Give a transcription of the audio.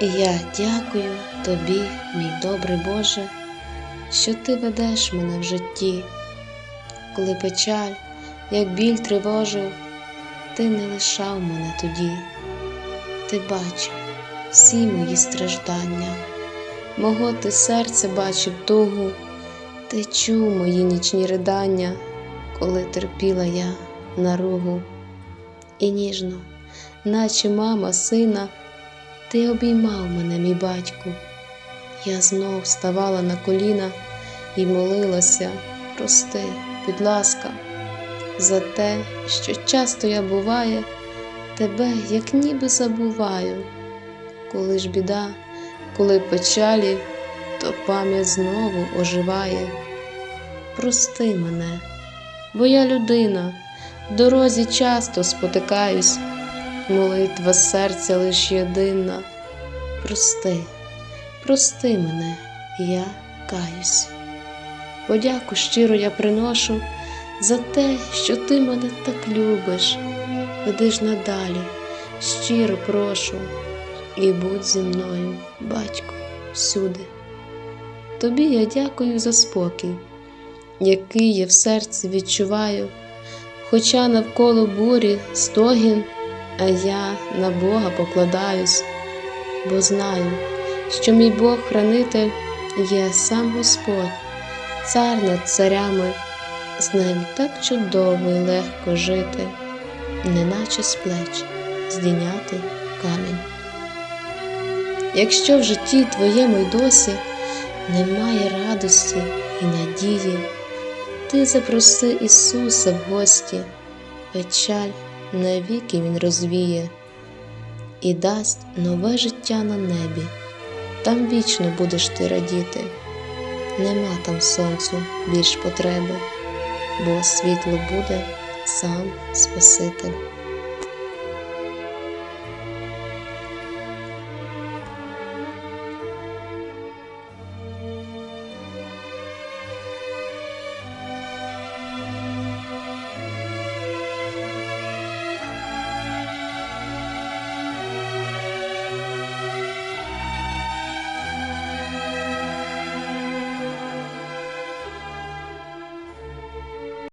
І я дякую тобі, мій добрий Боже, що ти ведеш мене в житті, коли печаль, як біль тривожив, ти не лишав мене тоді, ти бачив всі мої страждання, мого ти серце бачив тугу, ти чув мої нічні ридання, коли терпіла я наругу, і ніжно, наче мама сина. Ти обіймав мене, мій батьку. Я знов вставала на коліна і молилася, прости, будь ласка, за те, що часто я буває, тебе як ніби забуваю. Коли ж біда, коли печалі, то пам'ять знову оживає. Прости мене, бо я людина, в дорозі часто спотикаюсь. Молитва серця лиш єдина. Прости, прости мене, я каюсь. Подяку щиро я приношу за те, що ти мене так любиш. Веди ж надалі, щиро прошу, і будь зі мною, батько, всюди. Тобі я дякую за спокій, який я в серці відчуваю, хоча навколо бурі стогін а я на Бога покладаюсь, бо знаю, що мій Бог хранитель є сам Господь, цар над царями, з ним так чудово і легко жити, неначе з плеч здійняти камінь. Якщо в житті твоєму й досі немає радості і надії, ти запроси Ісуса в гості, печаль навіки Він розвіє і дасть нове життя на небі, там вічно будеш ти радіти, нема там сонцю більш потреби, бо світло буде сам Спаситель.